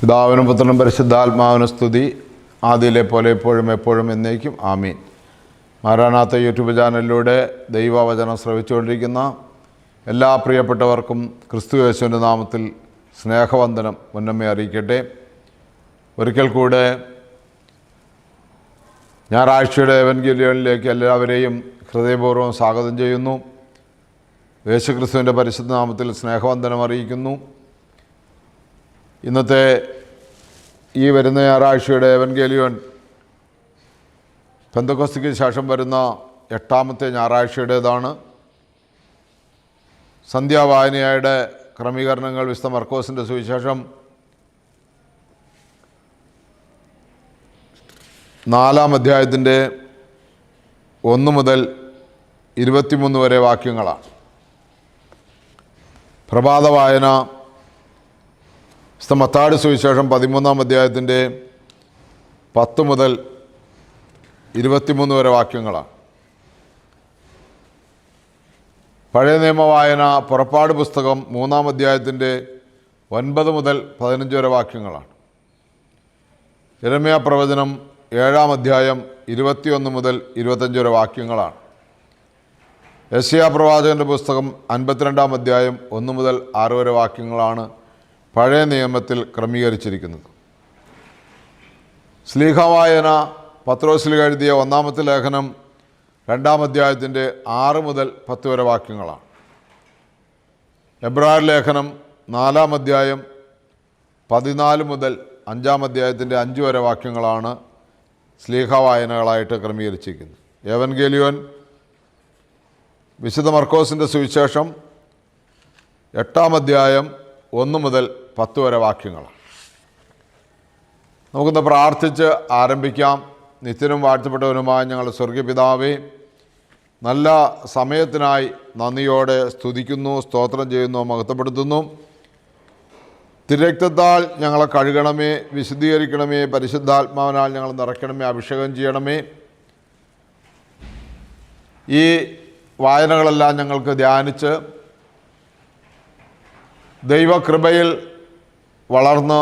പിതാവിനും പുത്രനും പരിശുദ്ധാത്മാവിനും സ്തുതി. ആദ്യയിലെ പോലെ എപ്പോഴും എപ്പോഴും എന്നേക്കും ആമീൻ. മാരാനാത്ത യൂട്യൂബ് ചാനലിലൂടെ ദൈവവചനം ശ്രവിച്ചുകൊണ്ടിരിക്കുന്ന എല്ലാ പ്രിയപ്പെട്ടവർക്കും ക്രിസ്തു യേശുവിന്റെ നാമത്തിൽ സ്നേഹവന്ദനം മുന്നമ്മെ അറിയിക്കട്ടെ. ഒരിക്കൽ കൂടെ ഞായറാഴ്ചയുടെ എവൻഗലിയനിലേക്ക് എല്ലാവരെയും ഹൃദയപൂർവം സ്വാഗതം ചെയ്യുന്നു. യേശുക്രിസ്തുവിന്റെ പരിശുദ്ധ നാമത്തിൽ സ്നേഹവന്ദനം അറിയിക്കുന്നു. ഇന്നത്തെ ഈ വരുന്ന ഞായറാഴ്ചയുടെ എവൻഗേലിയോൻ പെന്തക്കോസ്തിക്ക് ശേഷം വരുന്ന എട്ടാമത്തെ ഞായറാഴ്ചയുടേതാണ്. സന്ധ്യാവായനയുടെ ക്രമീകരണങ്ങൾ വിശുദ്ധ മർക്കോസിന്റെ സുവിശേഷം. നാലാം അധ്യായത്തിന്റെ ഒന്ന് മുതൽ ഇരുപത്തിമൂന്ന് വരെ വാക്യങ്ങളാണ്. പ്രഭാത വായന വിശുദ്ധ മത്താട് സുവിശേഷം പതിമൂന്നാം അധ്യായത്തിന്റെ പത്ത് മുതൽ ഇരുപത്തിമൂന്ന് വരെ വാക്യങ്ങളാണ്. പഴയ നിയമ വായന പുറപ്പാട് പുസ്തകം മൂന്നാം അധ്യായത്തിന്റെ ഒൻപത് മുതൽ പതിനഞ്ച് വരെ വാക്യങ്ങളാണ്. ഇരമയ പ്രവചനം ഏഴാം അധ്യായം ഇരുപത്തിയൊന്ന് മുതൽ ഇരുപത്തഞ്ച് വരെ വാക്യങ്ങളാണ്. യശയാ പ്രവാചകന്റെ പുസ്തകം അൻപത്തിരണ്ടാം അധ്യായം ഒന്ന് മുതൽ ആറ് വരെ വാക്യങ്ങളാണ് പഴയ നിയമത്തിൽ ക്രമീകരിച്ചിരിക്കുന്നത്. സ്ലീഹവായന പത്രോസിൽ എഴുതിയ ഒന്നാമത്തെ ലേഖനം രണ്ടാം അധ്യായത്തിന്റെ ആറ് മുതൽ പത്ത് വരെ വാക്യങ്ങളാണ്. എബ്രാർ ലേഖനം നാലാം അധ്യായം പതിനാല് മുതൽ അഞ്ചാം അധ്യായത്തിന്റെ അഞ്ച് വരെ വാക്യങ്ങളാണ് സ്ലീഹ വായനകളായിട്ട് ക്രമീകരിച്ചിരിക്കുന്നത്. ഏവൻഗേലിയോൻ വിശുദ്ധ മർക്കോസിന്റെ സുവിശേഷം എട്ടാം അധ്യായം ഒന്ന് മുതൽ പത്ത് വരെ വാക്യങ്ങളാണ്. നമുക്കൊന്ന് പ്രാർത്ഥിച്ച് ആരംഭിക്കാം. നിത്യനും വാഴ്ത്തപ്പെട്ടവനുമായ ഞങ്ങൾ സ്വർഗപിതാവേ നല്ല സമയത്തിനായി നന്ദിയോടെ സ്തുതിക്കുന്നു സ്തോത്രം ചെയ്യുന്നു മഹത്വപ്പെടുത്തുന്നു. തിരക്തത്താൽ ഞങ്ങളെ കഴുകണമേ വിശുദ്ധീകരിക്കണമേ പരിശുദ്ധാത്മാവിനാൽ ഞങ്ങൾ നിറയ്ക്കണമേ അഭിഷേകം ചെയ്യണമേ. ഈ വായനകളെല്ലാം ഞങ്ങൾക്ക് ധ്യാനിച്ച് ദൈവകൃപയിൽ വളർന്ന്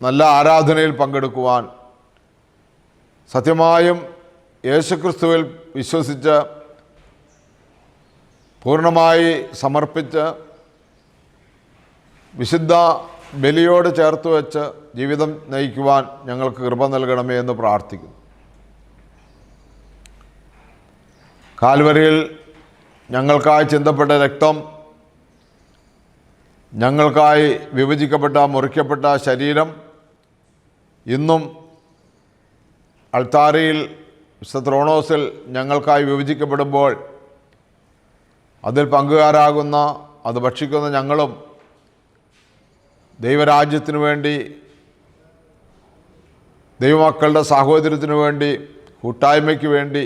നല്ല ആരാധനയിൽ പങ്കെടുക്കുവാൻ സത്യമായും യേശുക്രിസ്തുവിൽ വിശ്വസിച്ച് പൂർണമായി സമർപ്പിച്ച് വിശുദ്ധ ബലിയോട് ചേർത്ത് വെച്ച് ജീവിതം നയിക്കുവാൻ ഞങ്ങൾക്ക് കൃപ നൽകണമേ എന്ന് പ്രാർത്ഥിക്കുന്നു. കാൽവരിയിൽ ഞങ്ങൾക്കായി ചിന്തപ്പെട്ട രക്തം ഞങ്ങൾക്കായി വിഭജിക്കപ്പെട്ട മുറിക്കപ്പെട്ട ശരീരം ഇന്നും അൾത്താരയിൽ സത്രോണോസിൽ ത്രോണോസിൽ ഞങ്ങൾക്കായി വിഭജിക്കപ്പെടുമ്പോൾ അതിൽ പങ്കുകാരാകുന്ന അത് ഭക്ഷിക്കുന്ന ഞങ്ങളും ദൈവരാജ്യത്തിനു വേണ്ടി ദൈവമക്കളുടെ സാഹോദര്യത്തിനു വേണ്ടി കൂട്ടായ്മയ്ക്ക് വേണ്ടി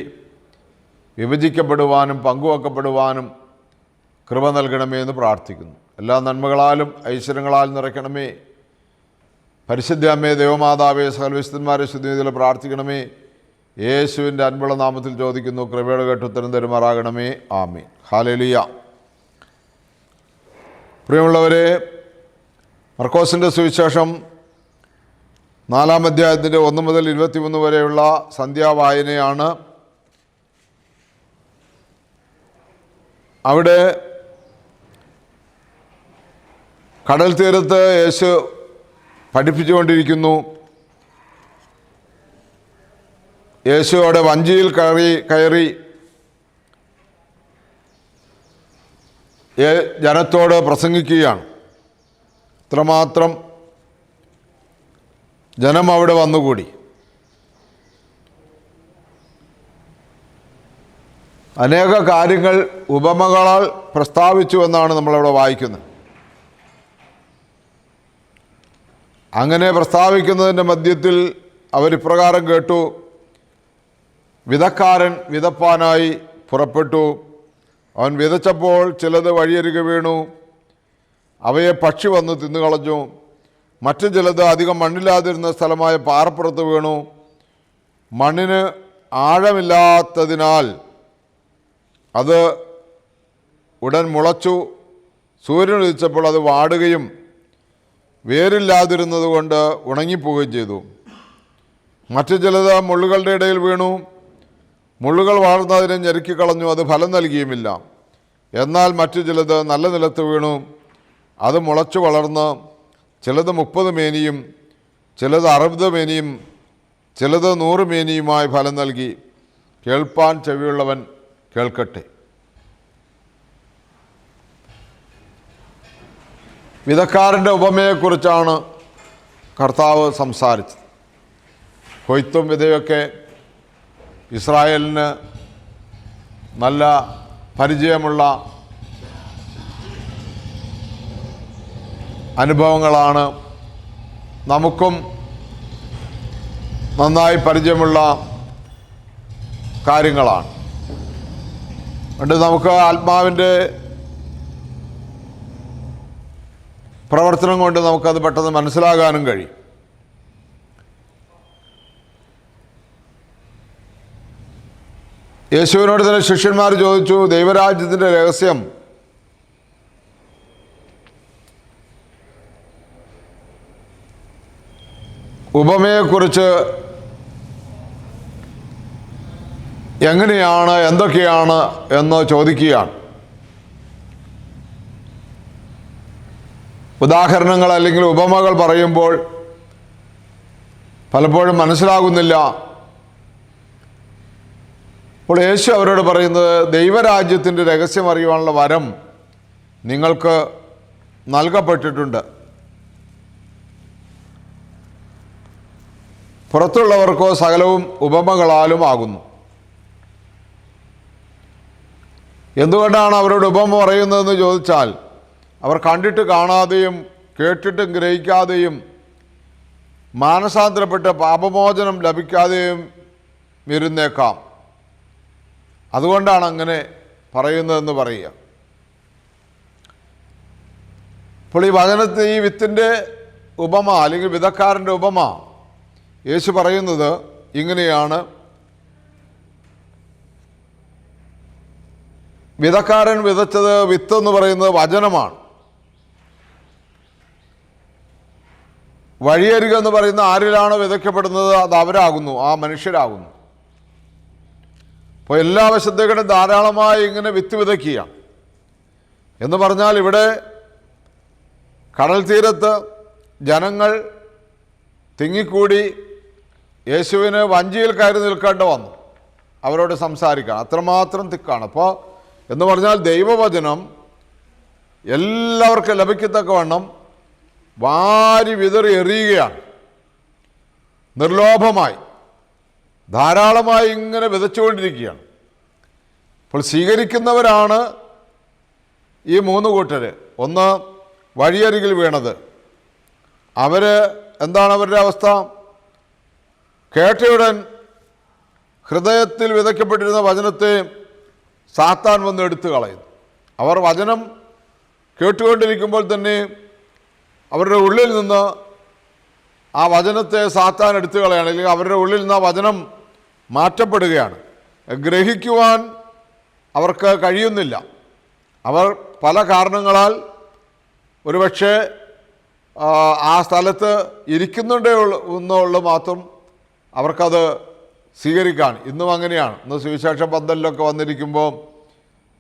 വിഭജിക്കപ്പെടുവാനും പങ്കുവെക്കപ്പെടുവാനും കൃപ നൽകണമേ എന്ന് പ്രാർത്ഥിക്കുന്നു. എല്ലാ നന്മകളാലും ഐശ്വര്യങ്ങളാലും നിറയ്ക്കണമേ. പരിശുദ്ധ അമ്മേ ദേവമാതാവേ സകൽവിശുദ്ധന്മാരെ ശുദ്ധിയിൽ പ്രാർത്ഥിക്കണമേ. യേശുവിന്റെ അൻപുള്ള നാമത്തിൽ ചോദിക്കുന്നു കൃപയുടെ കേട്ട് ഉത്തരം തരുമാറാകണമേ. ആമീൻ. ഹാലലിയ പ്രിയമുള്ളവരെ മർക്കോസിന്റെ സുവിശേഷം നാലാം അധ്യായത്തിന്റെ ഒന്ന് മുതൽ ഇരുപത്തിമൂന്ന് വരെയുള്ള സന്ധ്യാവായനയാണ്. അവിടെ കടൽ തീരത്ത് യേശു പഠിപ്പിച്ചുകൊണ്ടിരിക്കുന്നു. യേശു അവിടെ വഞ്ചിയിൽ കയറി കയറി. ജനത്തോട് പ്രസംഗിക്കുകയാണ്. ഇത്രമാത്രം ജനം അവിടെ വന്നുകൂടി. അനേക കാര്യങ്ങൾ ഉപമകളാൽ പ്രസ്താവിച്ചു എന്നാണ് നമ്മളവിടെ വായിക്കുന്നത്. അങ്ങനെ പ്രസ്താവിക്കുന്നതിന്റെ മധ്യത്തിൽ അവരിപ്രകാരം കേട്ടു. വിതക്കാരൻ വിതപ്പാനായി പുറപ്പെട്ടു. അവൻ വിതച്ചപ്പോൾ ചിലത് വഴിയരികെ വീണു. അവയെ പക്ഷി വന്ന് തിന്നുകളഞ്ഞു. മറ്റു ചിലത് അധികം മണ്ണില്ലാതിരുന്ന സ്ഥലമായ പാറപ്പുറത്ത് വീണു. മണ്ണിന് ആഴമില്ലാത്തതിനാൽ അത് ഉടൻ മുളച്ചു. സൂര്യൻ ഉദിച്ചപ്പോൾ അത് വാടുകയും വേരില്ലാതിരുന്നത് കൊണ്ട് ഉണങ്ങിപ്പോവുകയും ചെയ്തു. മറ്റു ചിലത് മുള്ളുകളുടെ ഇടയിൽ വീണു. മുള്ളുകൾ വളർന്നതിനെ ഞെരുക്കിക്കളഞ്ഞു അത് ഫലം നൽകിയുമില്ല. എന്നാൽ മറ്റു ചിലത് നല്ല നിലത്ത് വീണു. അത് മുളച്ചു വളർന്ന് ചിലത് മുപ്പത് മേനിയും ചിലത് അറുപത് മേനിയും ചിലത് നൂറ് മേനിയുമായി ഫലം നൽകി. കേൾപ്പാൻ ചെവിയുള്ളവൻ കേൾക്കട്ടെ. വിധക്കാരന്റെ ഉപമയെക്കുറിച്ചാണ് കർത്താവ് സംസാരിച്ചത്. കൊയ്ത്തും വിധയൊക്കെ ഇസ്രായേലിന് നല്ല പരിചയമുള്ള അനുഭവങ്ങളാണ്. നമുക്കും നന്നായി പരിചയമുള്ള കാര്യങ്ങളാണ്. അതുകൊണ്ട് നമുക്ക് ആത്മാവിന്റെ പ്രവർത്തനം കൊണ്ട് നമുക്കത് പെട്ടെന്ന് മനസ്സിലാകാനും കഴിയും. യേശുവിനോട് തന്നെ ശിഷ്യന്മാർ ചോദിച്ചു ദൈവരാജ്യത്തിന്റെ രഹസ്യം? ഉപമയെക്കുറിച്ച് എങ്ങനെയാണ് എന്തൊക്കെയാണ് എന്ന് ചോദിക്കുകയാണ്. ഉദാഹരണങ്ങൾ അല്ലെങ്കിൽ ഉപമകൾ പറയുമ്പോൾ പലപ്പോഴും മനസ്സിലാകുന്നില്ല. അപ്പോൾ യേശു അവരോട് പറയുന്നത് ദൈവരാജ്യത്തിന്റെ രഹസ്യം അറിയുവാനുള്ള വരം നിങ്ങൾക്ക് നൽകപ്പെട്ടിട്ടുണ്ട്. പുറത്തുള്ളവർക്കോ സകലവും ഉപമകളാലും ആകുന്നു. എന്തുകൊണ്ടാണ് അവരോട് ഉപമ പറയുന്നതെന്ന് ചോദിച്ചാൽ അവർ കണ്ടിട്ട് കാണാതെയും കേട്ടിട്ടും ഗ്രഹിക്കാതെയും മാനസാന്തരപ്പെട്ട് പാപമോചനം ലഭിക്കാതെയും ഇരുന്നേക്കാം അതുകൊണ്ടാണ് അങ്ങനെ പറയുന്നതെന്ന് പറയുക. അപ്പോൾ ഈ വചനത്തിൽ ഈ വിത്തിന്റെ ഉപമ അല്ലെങ്കിൽ വിധക്കാരന്റെ ഉപമ യേശു പറയുന്നത് ഇങ്ങനെയാണ്. വിധക്കാരൻ വിതച്ചത് വിത്ത് എന്ന് പറയുന്നത് വചനമാണ്. വഴിയരിക എന്ന് പറയുന്ന ആരിലാണോ വിതയ്ക്കപ്പെടുന്നത്? അത് അവരാകുന്നു. ആ മനുഷ്യരാകുന്നു. അപ്പോൾ എല്ലാ വശത്തേക്കും ധാരാളമായി ഇങ്ങനെ വിത്ത് വിതയ്ക്കുക. എന്ന് പറഞ്ഞാൽ ഇവിടെ കടൽ തീരത്ത് ജനങ്ങൾ തിങ്ങിക്കൂടി യേശുവിന് വഞ്ചിയിൽ കയറി നിൽക്കേണ്ടി വന്നു. അവരോട് സംസാരിക്കാൻ. അത്രമാത്രം തിക്കാണ്. അപ്പോൾ എന്ന് പറഞ്ഞാൽ ദൈവവചനം എല്ലാവർക്കും ലഭിക്കത്തക്കവണ്ണം വാരി വിതറി എറിയുകയാണ്. നിർലോഭമായി. ധാരാളമായി ഇങ്ങനെ വിതച്ചുകൊണ്ടിരിക്കുകയാണ്. അപ്പോൾ സ്വീകരിക്കുന്നവരാണ് ഈ മൂന്ന് കൂട്ടർ ഒന്ന് വഴിയരികിൽ വീണത്. അവർ എന്താണ് അവരുടെ അവസ്ഥ? കേട്ടയുടൻ ഹൃദയത്തിൽ വിതയ്ക്കപ്പെട്ടിരുന്ന വചനത്തെ സാത്താൻ വന്ന് എടുത്തു കളയുന്നു. അവർ വചനം കേട്ടുകൊണ്ടിരിക്കുമ്പോൾ തന്നെ അവരുടെ ഉള്ളിൽ നിന്ന് ആ വചനത്തെ സാത്താൻ എടുത്തു കളയാണ്. അല്ലെങ്കിൽ അവരുടെ ഉള്ളിൽ നിന്ന് ആ വചനം മാറ്റപ്പെടുകയാണ്. ഗ്രഹിക്കുവാൻ അവർക്ക് കഴിയുന്നില്ല. അവർ പല കാരണങ്ങളാൽ ഒരുപക്ഷെ ആ, സ്ഥലത്ത് ഇരിക്കുന്നുണ്ടേ എന്നുള്ള മാത്രം അവർക്കത് സ്വീകരിക്കാൻ. ഇന്നും അങ്ങനെയാണ്. ഇന്ന് സുവിശേഷ പന്തലിലൊക്കെ വന്നിരിക്കുമ്പോൾ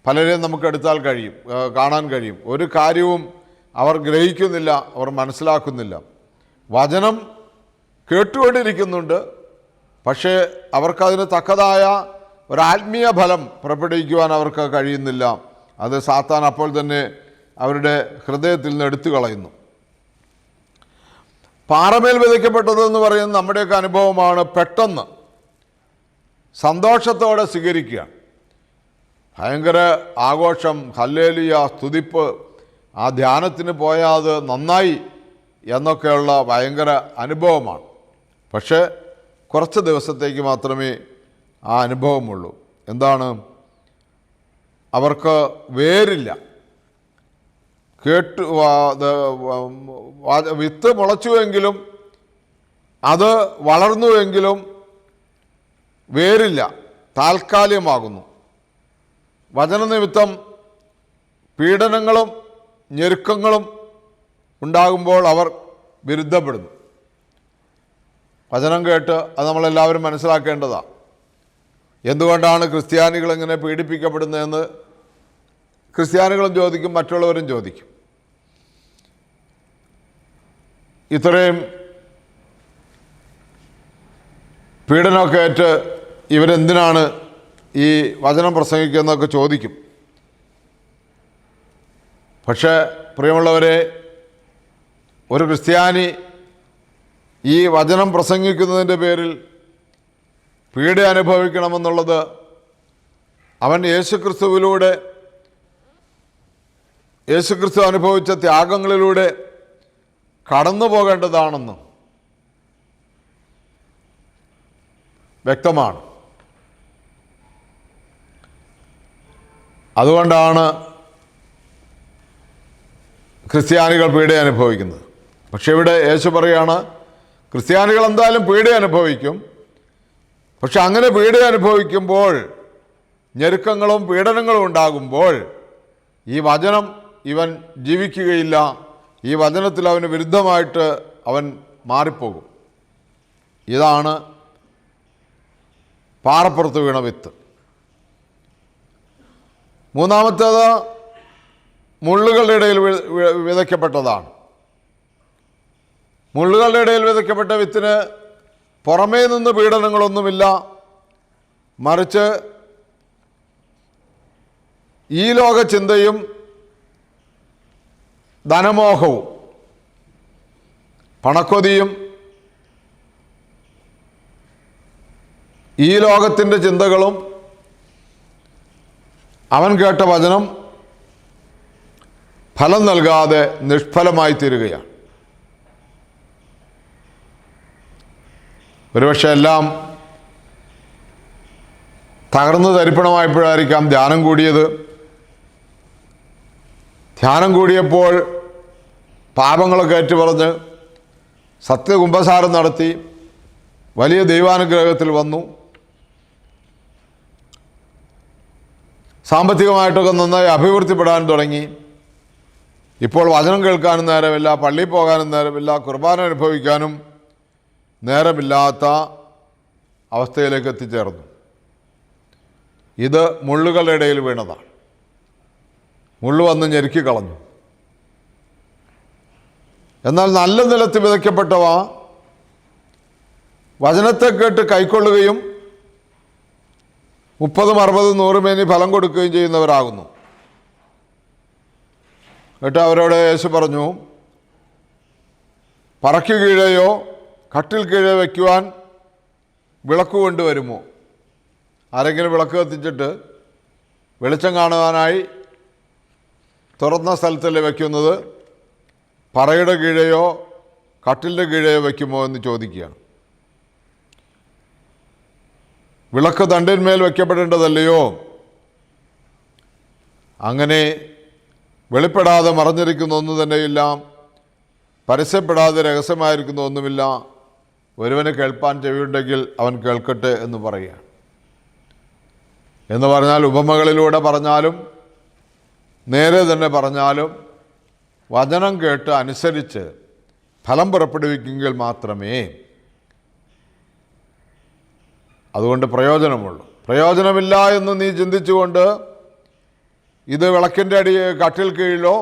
പലരെയും നമുക്ക് എടുത്താൽ കഴിയും കാണാൻ കഴിയും. ഒരു കാര്യവും അവർ ഗ്രഹിക്കുന്നില്ല അവർ മനസ്സിലാക്കുന്നില്ല. വചനം കേട്ടുകൊണ്ടിരിക്കുന്നുണ്ട് പക്ഷേ അവർക്കതിന് തക്കതായ ഒരാത്മീയ ഫലം പുറപ്പെടുവിക്കുവാൻ അവർക്ക് കഴിയുന്നില്ല. അത് സാത്താൻ അപ്പോൾ തന്നെ അവരുടെ ഹൃദയത്തിൽ നിന്ന് എടുത്തു കളയുന്നു. പാറമേൽ വിതയ്ക്കപ്പെട്ടതെന്ന് പറയുന്നത് നമ്മുടെയൊക്കെ അനുഭവമാണ് പെട്ടെന്ന് സന്തോഷത്തോടെ സ്വീകരിക്കുക. ഭയങ്കര ആഘോഷം ഹല്ലേലിയ സ്തുതിപ്പ് ആ ധ്യാനത്തിന് പോയാൽ അത് നന്നായി എന്നൊക്കെയുള്ള ഭയങ്കര അനുഭവമാണ്. പക്ഷേ കുറച്ച് ദിവസത്തേക്ക് മാത്രമേ ആ അനുഭവമുള്ളൂ. എന്താണ്? അവർക്ക് വേരില്ല. കേട്ട് വിത്ത് മുളച്ചുവെങ്കിലും അത് വളർന്നുവെങ്കിലും വേരില്ല. താൽക്കാലികമാകുന്നു. വചനനിമിത്തം പീഡനങ്ങളും ഞെരുക്കങ്ങളും ഉണ്ടാകുമ്പോൾ അവർ വിരുദ്ധപ്പെടുന്നു. വചനം കേട്ട് അത് നമ്മളെല്ലാവരും മനസ്സിലാക്കേണ്ടതാണ് എന്തുകൊണ്ടാണ് ക്രിസ്ത്യാനികൾ ഇങ്ങനെ പീഡിപ്പിക്കപ്പെടുന്നതെന്ന് ക്രിസ്ത്യാനികളും ചോദിക്കും മറ്റുള്ളവരും ചോദിക്കും. ഇത്രയും പീഡനമൊക്കെ ഏറ്റ് ഇവരെന്തിനാണ് ഈ വചനം പ്രസംഗിക്കുന്നതൊക്കെ ചോദിക്കും. പക്ഷേ പ്രിയമുള്ളവരെ ഒരു ക്രിസ്ത്യാനി ഈ വചനം പ്രസംഗിക്കുന്നതിന്റെ പേരിൽ പീഡ അനുഭവിക്കണമെന്നുള്ളത് അവൻ യേശുക്രിസ്തുവിലൂടെ യേശുക്രിസ്തു അനുഭവിച്ച ത്യാഗങ്ങളിലൂടെ കടന്നു പോകേണ്ടതാണെന്ന് വ്യക്തമാണ്. അതുകൊണ്ടാണ് ക്രിസ്ത്യാനികൾ പീഡ അനുഭവിക്കുന്നത്. പക്ഷെ ഇവിടെ യേശു പറയാണ് ക്രിസ്ത്യാനികൾ എന്തായാലും പീഡ അനുഭവിക്കും. പക്ഷെ അങ്ങനെ പീഡ അനുഭവിക്കുമ്പോൾ ഞെരുക്കങ്ങളും പീഡനങ്ങളും ഉണ്ടാകുമ്പോൾ ഈ വചനം ഇവൻ ജീവിക്കുകയില്ല ഈ വചനത്തിൽ അവന് വിരുദ്ധമായിട്ട് അവൻ മാറിപ്പോകും. ഇതാണ് പാറപ്പുറത്ത് വീണ വിത്ത്. മൂന്നാമത്തേത് മുള്ളുകളുടെ ഇടയിൽ വിതയ്ക്കപ്പെട്ടതാണ്. മുള്ളുകളുടെ ഇടയിൽ വിതയ്ക്കപ്പെട്ട വിത്തിന് പുറമേ നിന്ന് പീഡനങ്ങളൊന്നുമില്ല. മറിച്ച് ഈ ലോക ചിന്തയും ധനമോഹവും പണക്കൊതിയും ഈ ലോകത്തിന്റെ ചിന്തകളും അവൻ കേട്ട വചനം ഫലം നൽകാതെ നിഷ്ഫലമായി തീരുകയാണ്. ഒരുപക്ഷെ എല്ലാം തകർന്നു തരിപ്പണമായപ്പോഴായിരിക്കാം ധ്യാനം കൂടിയത്. ധ്യാനം കൂടിയപ്പോൾ പാപങ്ങളൊക്കെ ഏറ്റുപറഞ്ഞ് സത്യകുംഭസാരം നടത്തി വലിയ ദൈവാനുഗ്രഹത്തിൽ വന്നു. സാമ്പത്തികമായിട്ടൊക്കെ നന്നായി അഭിവൃദ്ധിപ്പെടാൻ തുടങ്ങി. ഇപ്പോൾ വചനം കേൾക്കാനും നേരമില്ല പള്ളിയിൽ പോകാനും നേരമില്ല കുർബാന അനുഭവിക്കാനും നേരമില്ലാത്ത അവസ്ഥയിലേക്ക് എത്തിച്ചേർന്നു. ഇത് മുള്ളുകളുടെ ഇടയിൽ വീണതാണ്. മുള്ളു വന്ന് ഞെരുക്കി കളഞ്ഞു. എന്നാൽ നല്ല നിലത്ത് വിതയ്ക്കപ്പെട്ടവ വചനത്തെ കേട്ട് കൈക്കൊള്ളുകയും മുപ്പതും അറുപതും നൂറുമേനി ഫലം കൊടുക്കുകയും ചെയ്യുന്നവരാകുന്നു. എന്നിട്ട് അവരോട് യേശു പറഞ്ഞു പറയ്ക്ക് കീഴെയോ കട്ടിൽ കീഴെ വയ്ക്കുവാൻ വിളക്ക് കൊണ്ടുവരുമോ? ആരെങ്കിലും വിളക്ക് കത്തിച്ചിട്ട് വെളിച്ചം കാണുവാനായി തുറന്ന സ്ഥലത്തല്ലേ വയ്ക്കുന്നത് പറയുടെ കീഴെയോ കട്ടിലിന്റെ കീഴെയോ വയ്ക്കുമോ എന്ന് ചോദിക്കുകയാണ്. വിളക്ക് തണ്ടിന്മേൽ വയ്ക്കപ്പെടേണ്ടതല്ലയോ അങ്ങനെ വെളിപ്പെടാതെ മറഞ്ഞിരിക്കുന്ന ഒന്നു തന്നെയില്ല. പരസ്യപ്പെടാതെ രഹസ്യമായിരിക്കുന്ന ഒന്നുമില്ല. ഒരുവന് കേൾപ്പാൻ ചെവിയുണ്ടെങ്കിൽ അവൻ കേൾക്കട്ടെ എന്ന് പറയുക. എന്ന് പറഞ്ഞാൽ ഉപമകളിലൂടെ പറഞ്ഞാലും നേരെ തന്നെ പറഞ്ഞാലും വചനം കേട്ട് അനുസരിച്ച് ഫലം പുറപ്പെടുവിക്കുമെങ്കിൽ മാത്രമേ അതുകൊണ്ട് പ്രയോജനമുള്ളൂ. പ്രയോജനമില്ല എന്ന് നീ ചിന്തിച്ചുകൊണ്ട് ഇത് വിളക്കിന്റെ അടി കട്ടിൽ കീഴിലോ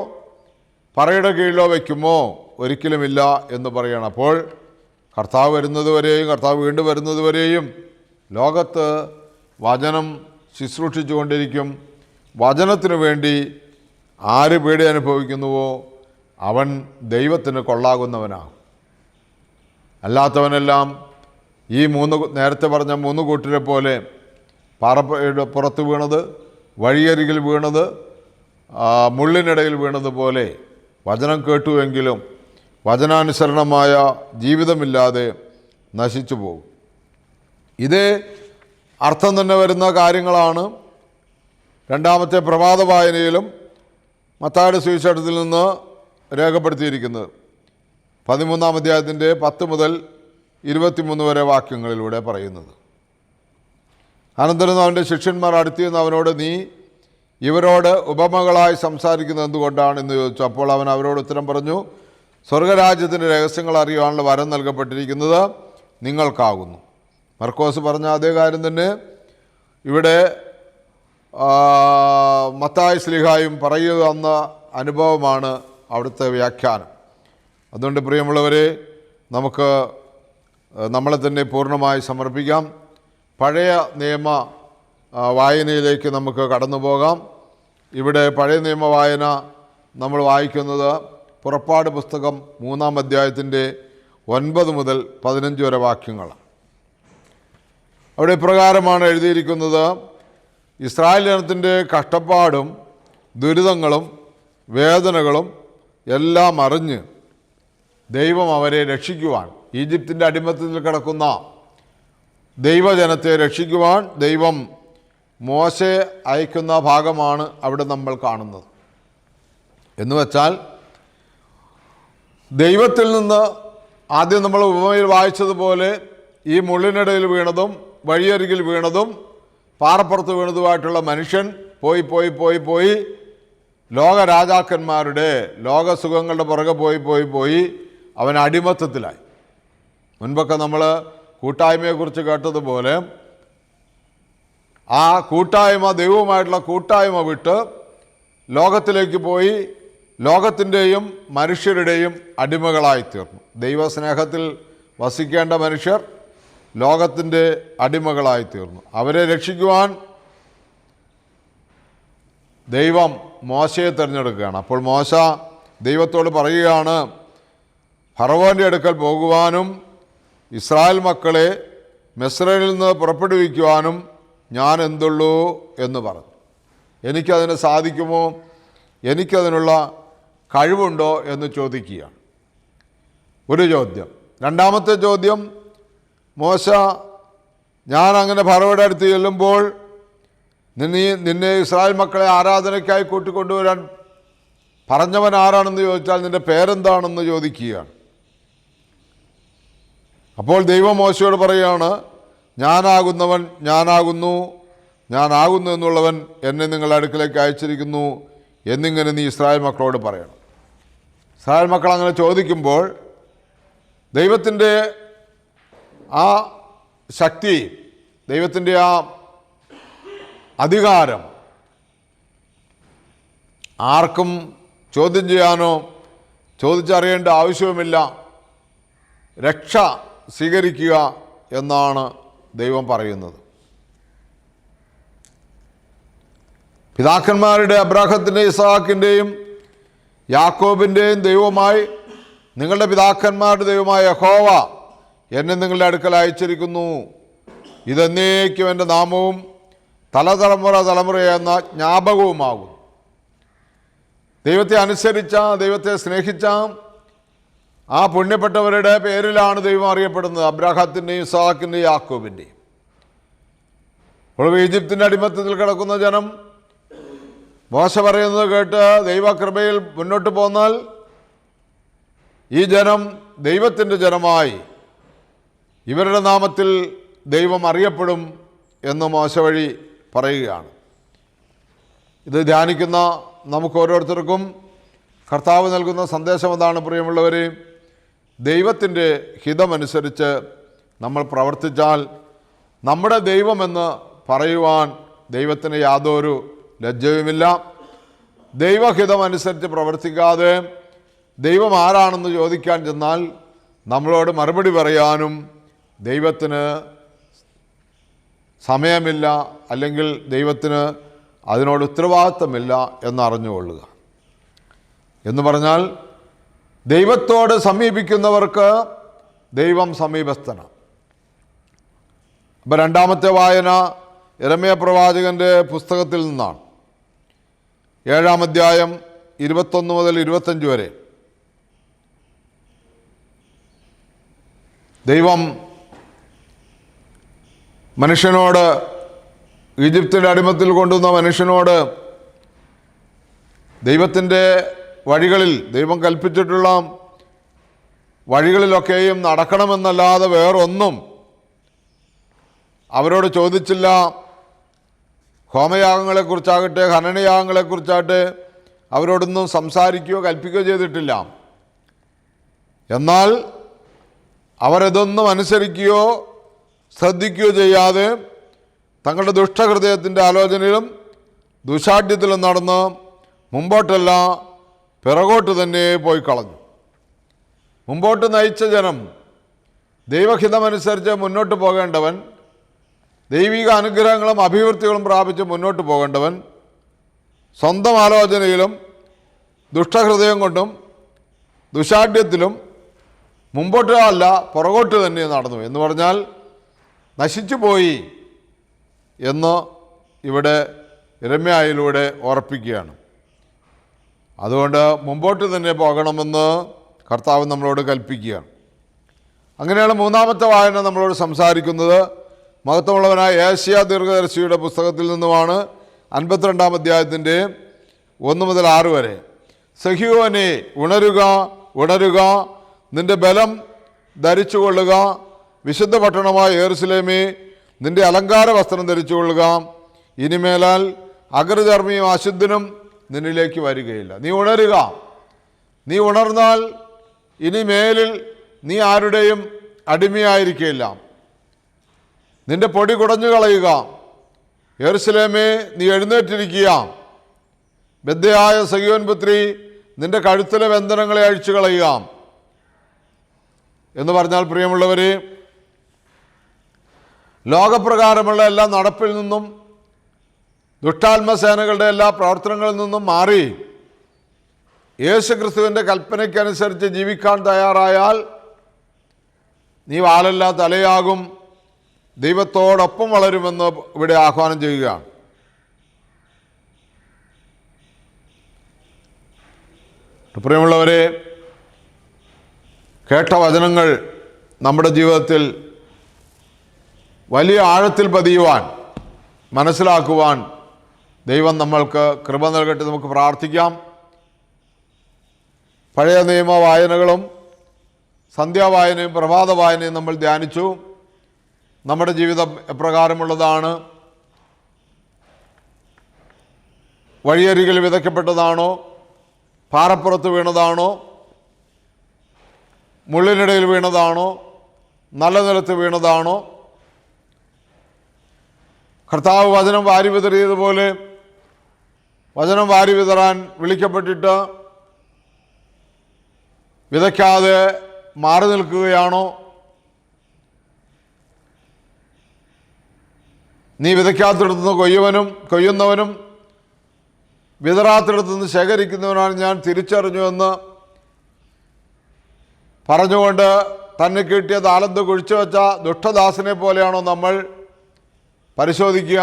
പറയുടെ കീഴിലോ വയ്ക്കുമോ? ഒരിക്കലുമില്ല എന്ന് പറയണം. അപ്പോൾ കർത്താവ് വരുന്നതുവരെയും കർത്താവ് വീണ്ടും വരുന്നതുവരെയും ലോകത്ത് വചനം ശുശ്രൂഷിച്ചു കൊണ്ടിരിക്കും വചനത്തിനു വേണ്ടി ആര് പേടി അനുഭവിക്കുന്നുവോ? അവൻ ദൈവത്തിന് കൊള്ളാകുന്നവനാണ് അല്ലാത്തവനെല്ലാം ഈ മൂന്ന് നേരത്തെ പറഞ്ഞ മൂന്ന് കൂട്ടരെ പോലെ പാറപ്പുറത്ത് പുറത്ത് വീണത് വഴിയരികിൽ വീണത് മുള്ളിനിടയിൽ വീണതുപോലെ വചനം കേട്ടുവെങ്കിലും വചനാനുസരണമായ ജീവിതമില്ലാതെ നശിച്ചു പോകും. ഇതേ അർത്ഥം തന്നെ വരുന്ന കാര്യങ്ങളാണ് രണ്ടാമത്തെ പ്രഭാത വായനയിലും മത്തായുടെ സുവിശേഷത്തിൽ നിന്ന് രേഖപ്പെടുത്തിയിരിക്കുന്നത്. പതിമൂന്നാം അധ്യായത്തിന്റെ പത്ത് മുതൽ ഇരുപത്തിമൂന്ന് വരെ വാക്യങ്ങളിലൂടെ പറയുന്നത്. അനന്തരം അവന്റെ ശിഷ്യന്മാർ അടുത്തിരുന്ന് അവനോട് നീ ഇവരോട് ഉപമകളായി സംസാരിക്കുന്നത് എന്തുകൊണ്ടാണ്? എന്ന് ചോദിച്ചു. അപ്പോൾ അവൻ അവരോട് ഉത്തരം പറഞ്ഞു സ്വർഗരാജ്യത്തിന്റെ രഹസ്യങ്ങൾ അറിയുവാനുള്ള വരം നൽകപ്പെട്ടിരിക്കുന്നത് നിങ്ങൾക്കാകുന്നു. മർക്കോസ് പറഞ്ഞ അതേ കാര്യം തന്നെ. ഇവിടെ മത്തായ സ്ലിഹായും പറയുക എന്ന അനുഭവമാണ് അവിടുത്തെ വ്യാഖ്യാനം. അതുകൊണ്ട് പ്രിയമുള്ളവരെ നമുക്ക് നമ്മളെ തന്നെ പൂർണമായി സമർപ്പിക്കാം. പഴയ നിയമ വായനയിലേക്ക് നമുക്ക് കടന്നു പോകാം ഇവിടെ പഴയ നിയമ വായന നമ്മൾ വായിക്കുന്നത് പുറപ്പാട് പുസ്തകം മൂന്നാം അധ്യായത്തിന്റെ ഒൻപത് മുതൽ പതിനഞ്ച് വരെ വാക്യങ്ങളാണ്. അവിടെ ഇപ്രകാരമാണ് എഴുതിയിരിക്കുന്നത് ഇസ്രായേൽ ജനത്തിന്റെ കഷ്ടപ്പാടും ദുരിതങ്ങളും വേദനകളും എല്ലാം അറിഞ്ഞ് ദൈവം അവരെ രക്ഷിക്കുവാൻ ഈജിപ്തിന്റെ അടിമത്തത്തിൽ കിടക്കുന്ന ദൈവജനത്തെ രക്ഷിക്കുവാൻ ദൈവം മോശെ അയക്കുന്ന ഭാഗമാണ് അവിടെ നമ്മൾ കാണുന്നത്. എന്ന് വെച്ചാൽ ദൈവത്തിൽ നിന്ന് ആദ്യം നമ്മൾ ഉപമയിൽ വായിച്ചതുപോലെ ഈ മുള്ളിനിടയിൽ വീണതും വഴിയരികിൽ വീണതും പാറപ്പുറത്ത് വീണതുമായിട്ടുള്ള മനുഷ്യൻ പോയി പോയി പോയി പോയി ലോകരാജാക്കന്മാരുടെ ലോകസുഖങ്ങളുടെ പുറകെ പോയി പോയി പോയി അവൻ അടിമത്തത്തിലായി. മുൻപൊക്കെ നമ്മൾ കൂട്ടായ്മയെക്കുറിച്ച് കേട്ടതുപോലെ ആ കൂട്ടായ്മ ദൈവവുമായിട്ടുള്ള കൂട്ടായ്മ വിട്ട് ലോകത്തിലേക്ക് പോയി ലോകത്തിന്റെയും മനുഷ്യരുടെയും അടിമകളായി തീർന്നു ദൈവസ്നേഹത്തിൽ വസിക്കേണ്ട മനുഷ്യർ ലോകത്തിന്റെ അടിമകളായി തീർന്നു അവരെ രക്ഷിക്കുവാൻ ദൈവം മോശയെ തിരഞ്ഞെടുക്കുകയാണ്. അപ്പോൾ മോശ ദൈവത്തോട് പറയുകയാണ് ഫറവോന്റെ അടുക്കൽ പോകുവാനും ഇസ്രായേൽ മക്കളെ മെസ്രയിൽ നിന്ന് പുറപ്പെടുവിക്കുവാനും ഞാൻ എന്തുള്ളൂ എന്ന് പറഞ്ഞു. എനിക്കതിന് സാധിക്കുമോ? എനിക്കതിനുള്ള കഴിവുണ്ടോ എന്ന് ചോദിക്കുകയാണ്. ഒരു ചോദ്യം. രണ്ടാമത്തെ ചോദ്യം മോശ ഞാൻ അങ്ങനെ ഫറവയുടെ അടുത്ത് ചെല്ലുമ്പോൾ നിന്നെ നിന്നെ ഇസ്രായേൽ മക്കളെ ആരാധനയ്ക്കായി കൂട്ടിക്കൊണ്ടുവരാൻ പറഞ്ഞവൻ ആരാണെന്ന് ചോദിച്ചാൽ നിന്റെ പേരെന്താണെന്ന് ചോദിക്കുകയാണ്. അപ്പോൾ ദൈവം മോശയോട് പറയുകയാണ് ഞാനാകുന്നവൻ ഞാനാകുന്നു ഞാനാകുന്നു എന്നുള്ളവൻ എന്നെ നിങ്ങളുടെ അടുക്കിലേക്ക് അയച്ചിരിക്കുന്നു എന്നിങ്ങനെ നീ ഇസ്രായേൽ മക്കളോട് പറയണം. ഇസ്രായേൽ മക്കൾ അങ്ങനെ ചോദിക്കുമ്പോൾ ദൈവത്തിന്റെ ആ ശക്തി ദൈവത്തിന്റെ ആ അധികാരം ആർക്കും ചോദ്യം ചെയ്യാനോ ചോദിച്ചറിയേണ്ട ആവശ്യവുമില്ല. രക്ഷ സ്വീകരിക്കുക എന്നാണ് ദൈവം പറയുന്നത്. പിതാക്കന്മാരുടെ അബ്രാഹത്തിന്റെ ഇസാക്കിന്റെയും യാക്കോബിന്റെയും ദൈവമായി നിങ്ങളുടെ പിതാക്കന്മാരുടെ ദൈവമായ ഹോവ എന്നെ നിങ്ങളുടെ അടുക്കൽ അയച്ചിരിക്കുന്നു. ഇതെന്നേക്കും എന്റെ നാമവും തലതലമുറ തലമുറ എന്ന ജ്ഞാപകവുമാകും ദൈവത്തെ അനുസരിച്ച ദൈവത്തെ സ്നേഹിച്ച ആ പുണ്യപ്പെട്ടവരുടെ പേരിലാണ് ദൈവം അറിയപ്പെടുന്നത്. അബ്രാഹത്തിന്റെയും ഇസാക്കിന്റെയും യാക്കോബിന്റെയും ഇപ്പോൾ ഈജിപ്തിന്റെ അടിമത്തത്തിൽ കിടക്കുന്ന ജനം മോശ പറയുന്നത് കേട്ട് ദൈവകൃപയിൽ മുന്നോട്ട് പോന്നാൽ ഈ ജനം ദൈവത്തിന്റെ ജനമായി ഇവരുടെ നാമത്തിൽ ദൈവം അറിയപ്പെടും എന്ന് മോശ വഴി പറയുകയാണ്. ഇത് ധ്യാനിക്കുന്ന നമുക്ക് ഓരോരുത്തർക്കും കർത്താവ് നൽകുന്ന സന്ദേശം എന്താണ് പ്രിയമുള്ളവരെ. ദൈവത്തിന്റെ ഹിതമനുസരിച്ച് നമ്മൾ പ്രവർത്തിച്ചാൽ നമ്മുടെ ദൈവമെന്ന് പറയുവാൻ ദൈവത്തിന് യാതൊരു ലജ്ജയുമില്ല. ദൈവഹിതമനുസരിച്ച് പ്രവർത്തിക്കാതെ ദൈവം ആരാണെന്ന് ചോദിക്കാൻ ചെന്നാൽ നമ്മളോട് മറുപടി പറയാനും ദൈവത്തിന് സമയമില്ല അല്ലെങ്കിൽ ദൈവത്തിന് അതിനോട് ഉത്തരവാദിത്തമില്ല എന്നറിഞ്ഞുകൊള്ളുക. എന്ന് പറഞ്ഞാൽ ദൈവത്തോട് സമീപിക്കുന്നവർക്ക് ദൈവം സമീപസ്ഥനാണ്. അപ്പം രണ്ടാമത്തെ വായന ഇരമയ പ്രവാചകന്റെ പുസ്തകത്തിൽ നിന്നാണ്. ഏഴാം അധ്യായം ഇരുപത്തൊന്ന് മുതൽ ഇരുപത്തഞ്ച് വരെ. ദൈവം മനുഷ്യനോട് ഈജിപ്തിന്റെ അടിമത്തിൽ കൊണ്ടുവന്ന മനുഷ്യനോട് ദൈവത്തിന്റെ വഴികളിൽ ദൈവം കൽപ്പിച്ചിട്ടുള്ള വഴികളിലൊക്കെയും നടക്കണമെന്നല്ലാതെ വേറൊന്നും അവരോട് ചോദിച്ചില്ല. ഹോമയാഗങ്ങളെക്കുറിച്ചാകട്ടെ ഹനനയാഗങ്ങളെക്കുറിച്ചാകട്ടെ അവരോടൊന്നും സംസാരിക്കുകയോ കൽപ്പിക്കുകയോ ചെയ്തിട്ടില്ല. എന്നാൽ അവരതൊന്നും അനുസരിക്കുകയോ ശ്രദ്ധിക്കുകയോ ചെയ്യാതെ തങ്ങളുടെ ദുഷ്ടഹൃദയത്തിന്റെ ആലോചനയിലും ദുശാഠ്യത്തിലും നടന്ന് മുമ്പോട്ടല്ല പിറകോട്ട് തന്നെ പോയി കളഞ്ഞു. മുമ്പോട്ട് നയിച്ച ജനം ദൈവഹിതമനുസരിച്ച് മുന്നോട്ട് പോകേണ്ടവൻ ദൈവിക അനുഗ്രഹങ്ങളും അഭിവൃദ്ധികളും പ്രാപിച്ച് മുന്നോട്ട് പോകേണ്ടവൻ സ്വന്തം ആലോചനയിലും ദുഷ്ടഹൃദയം കൊണ്ടും ദുശാഠ്യത്തിലും മുമ്പോട്ട് അല്ല പുറകോട്ട് തന്നെ നടന്നു. എന്ന് പറഞ്ഞാൽ നശിച്ചു പോയി എന്ന് ഇവിടെ രമ്യായിലൂടെ ഓർപ്പിക്കുകയാണ് അതുകൊണ്ട് മുമ്പോട്ട് തന്നെ പോകണമെന്ന് കർത്താവ് നമ്മളോട് കൽപ്പിക്കുകയാണ്. അങ്ങനെയാണ് മൂന്നാമത്തെ വായന നമ്മളോട് സംസാരിക്കുന്നത്. മഹത്വമുള്ളവനായ ഏഷ്യ ദീർഘദർശിയുടെ പുസ്തകത്തിൽ നിന്നുമാണ് അൻപത്തിരണ്ടാം അധ്യായത്തിന്റെ ഒന്ന് മുതൽ ആറ് വരെ. സഹിയോനെ ഉണരുക ഉണരുക നിന്റെ ബലം ധരിച്ചുകൊള്ളുക വിശുദ്ധ പട്ടണമായ ഏറുസലേമേ നിന്റെ അലങ്കാര വസ്ത്രം ധരിച്ചുകൊള്ളുക. ഇനിമേലാൽ അഗ്രചർമ്മിയും അശുദ്ധനും നിന്നിലേക്ക് വരികയില്ല. നീ ഉണരുക. നീ ഉണർന്നാൽ ഇനി മേലിൽ നീ ആരുടെയും അടിമയായിരിക്കില്ല. നിന്റെ പൊടി കുടഞ്ഞു കളയുക. എറുസലേമേ നീ എഴുന്നേറ്റിരിക്കുക. ബദ്ധയായ സഖിയോൻ പുത്രി നിന്റെ കഴുത്തിലെ ബന്ധനങ്ങളെ അഴിച്ചു കളയുക. എന്ന് പറഞ്ഞാൽ പ്രിയമുള്ളവരെ ലോകപ്രകാരമുള്ള എല്ലാ നടപ്പിൽ നിന്നും ദുഷ്ടാത്മസേനകളുടെ എല്ലാ പ്രവർത്തനങ്ങളിൽ നിന്നും മാറി യേശു ക്രിസ്തുവിന്റെ കൽപ്പനയ്ക്കനുസരിച്ച് ജീവിക്കാൻ തയ്യാറായാൽ നീ വാലല്ല തലയാകും ദൈവത്തോടൊപ്പം വളരുമെന്ന് ഇവിടെ ആഹ്വാനം ചെയ്യുകയാണ് പ്രിയമുള്ളവരെ കേട്ട വചനങ്ങൾ നമ്മുടെ ജീവിതത്തിൽ വലിയ ആഴത്തിൽ പതിയുവാൻ മനസ്സിലാക്കുവാൻ ദൈവം നമ്മൾക്ക് കൃപ നൽകട്ടെ നമുക്ക് പ്രാർത്ഥിക്കാം. പഴയ നിയമ വായനകളും സന്ധ്യാവായനയും പ്രഭാത വായനയും നമ്മൾ ധ്യാനിച്ചു. നമ്മുടെ ജീവിതം എപ്രകാരമുള്ളതാണ്? വഴിയരികിൽ വിതയ്ക്കപ്പെട്ടതാണോ? പാറപ്പുറത്ത് വീണതാണോ? മുള്ളിനിടയിൽ വീണതാണോ? നല്ല നിലത്ത് വീണതാണോ? കർത്താവ് വചനം വാരി വിതറിയതുപോലെ വചനം വാരി വിതറാൻ വിളിക്കപ്പെട്ടിട്ട് വിതയ്ക്കാതെ മാറി നിൽക്കുകയാണോ? നീ വിതയ്ക്കാത്തിടത്തുനിന്ന് കൊയ്യുവനും കൊയ്യുന്നവനും വിതറാത്തിടത്തുനിന്ന് ശേഖരിക്കുന്നവനാണ് ഞാൻ തിരിച്ചറിഞ്ഞുവെന്ന് പറഞ്ഞുകൊണ്ട് തന്നെ കിട്ടിയ താലന്ത് കുഴിച്ചു വെച്ച ദുഷ്ടദാസനെ പോലെയാണോ നമ്മൾ പരിശോധിക്കുക?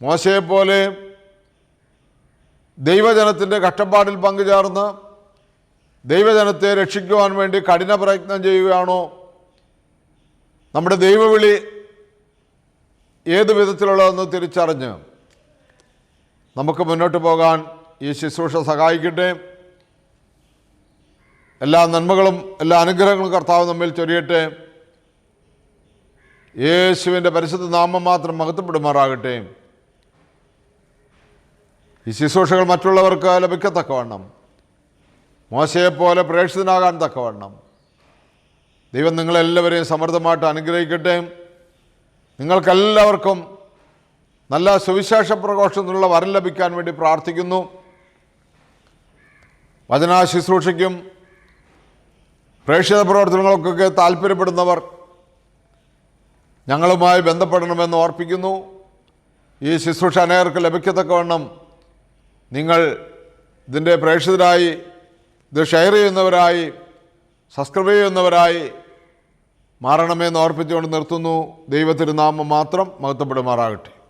മോശയെപ്പോലെ ദൈവജനത്തിന്റെ കഷ്ടപ്പാടിൽ പങ്കുചേർന്ന് ദൈവജനത്തെ രക്ഷിക്കുവാൻ വേണ്ടി കഠിന പ്രയത്നം ചെയ്യുകയാണോ? നമ്മുടെ ദൈവവിളി ഏത് വിധത്തിലുള്ളതെന്ന് തിരിച്ചറിഞ്ഞ് നമുക്ക് മുന്നോട്ട് പോകാൻ ഈ ശുശ്രൂഷ സഹായിക്കട്ടെ. എല്ലാ നന്മകളും എല്ലാ അനുഗ്രഹങ്ങളും കർത്താവ് നമ്മിൽ ചൊരിയട്ടെ. യേശുവിന്റെ പരിശുദ്ധ നാമം മാത്രം മഹത്വപ്പെടുമാറാകട്ടെ. ഈ ശുശ്രൂഷകൾ മറ്റുള്ളവർക്ക് ലഭിക്കത്തക്കവണ്ണം. മോശയെപ്പോലെ പ്രേക്ഷിതനാകാൻ തക്കവണ്ണം. ദൈവം നിങ്ങളെല്ലാവരെയും സമൃദ്ധമായിട്ട് അനുഗ്രഹിക്കട്ടെ. നിങ്ങൾക്കെല്ലാവർക്കും നല്ല സുവിശേഷ പ്രഘോഷത്തിനുള്ള വരം ലഭിക്കാൻ വേണ്ടി പ്രാർത്ഥിക്കുന്നു. വചനാ ശുശ്രൂഷയ്ക്കും പ്രേക്ഷിത പ്രവർത്തനങ്ങൾക്കൊക്കെ താല്പര്യപ്പെടുന്നവർ ഞങ്ങളുമായി ബന്ധപ്പെടണമെന്ന് ഓർപ്പിക്കുന്നു. ഈ ശുശ്രൂഷ അനേകർക്ക് ലഭിക്കത്തക്കവണ്ണം നിങ്ങൾ ഇതിന്റെ പ്രേക്ഷിതരായി ഇത് ഷെയർ ചെയ്യുന്നവരായി സബ്സ്ക്രൈബ് ചെയ്യുന്നവരായി മാറണമെന്ന് ഓർപ്പിച്ചുകൊണ്ട് നിർത്തുന്നു. ദൈവത്തിരുനാമം മാത്രം മഹത്വപ്പെടുമാറാകട്ടെ.